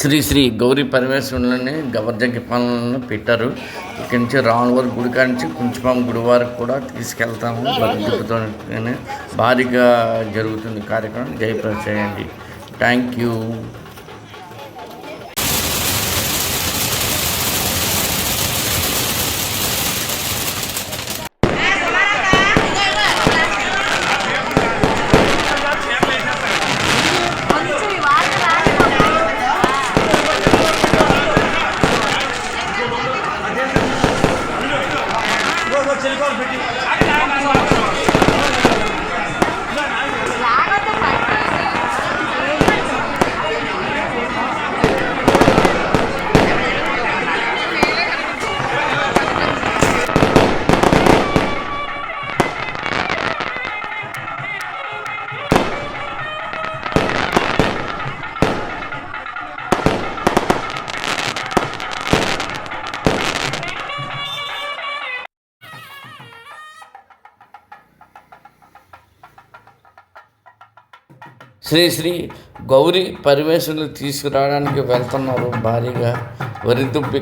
శ్రీ శ్రీ గౌరీ పరమేశ్వరులని గవర్జగి పాలనలో పెట్టారు. ఇక్కడి నుంచి రాములవారి గుడి కాడి నుంచి కుంచుపాం గుడి వరకు కూడా తీసుకెళ్తాము. భారీగా జరుగుతుంది కార్యక్రమం. జయప్రద చేయండి థ్యాంక్ యూ. శ్రీ శ్రీ గౌరీ పరమేశ్వరులు తీసుకురావడానికి వెళ్తున్నారు. భారీగా వరి గుడి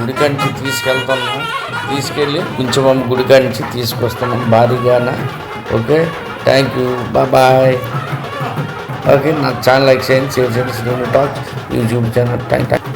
గుడికాంచి తీసుకెళ్తున్నాం. తీసుకెళ్ళి కొంచెం గుడికాంచి తీసుకొస్తున్నాం భారీగాన. Okay? Thank you. Bye okay? నా ఛానల్ లైక్ చేయండి షేర్ చేయండి. Talk YouTube channel. Thank thank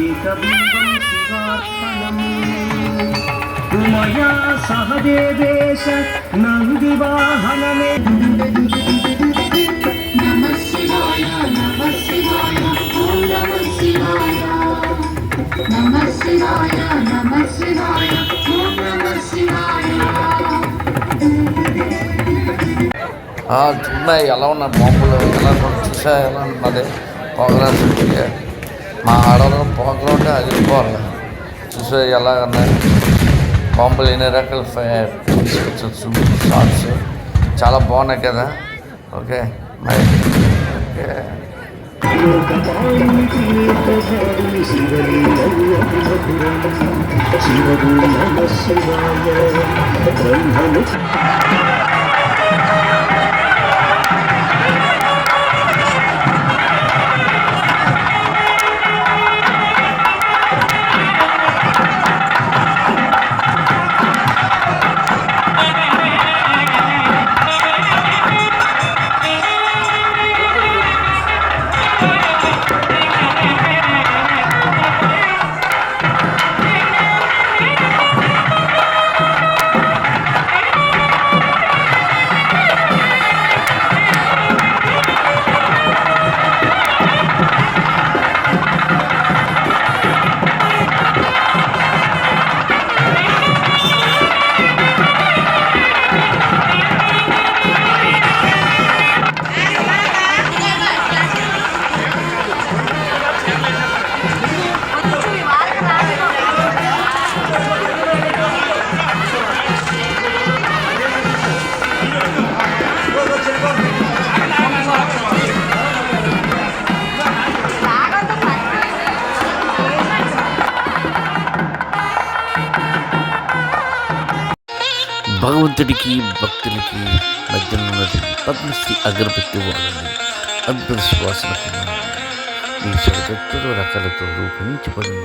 ఏకబింబం శివార్పణం మయా సహదే ఎలా ఉన్నారు బాంబులు? ఎలా చూసా ఎలా ఉన్నది మా ఆడవాళ్ళు ప్రోగ్రామ్ ఉంటే అది పోవాలి చూసా ఎలా ఉన్నాయి బాంబులు ఎన్ని రకాల షార్ట్స్ చాలా బాగున్నాయి కదా. ఓకే మరి ఓకే. నమ శివాయ. బ్రహ్మను భగవంతుడికి భక్తులకి మధ్య ఉన్నది పద్మశ్రీ అగరబత్తి వాడండి అద్భుత శ్వాసన ఈ షడగత్తులు రకాలతో రూపొందించబడిన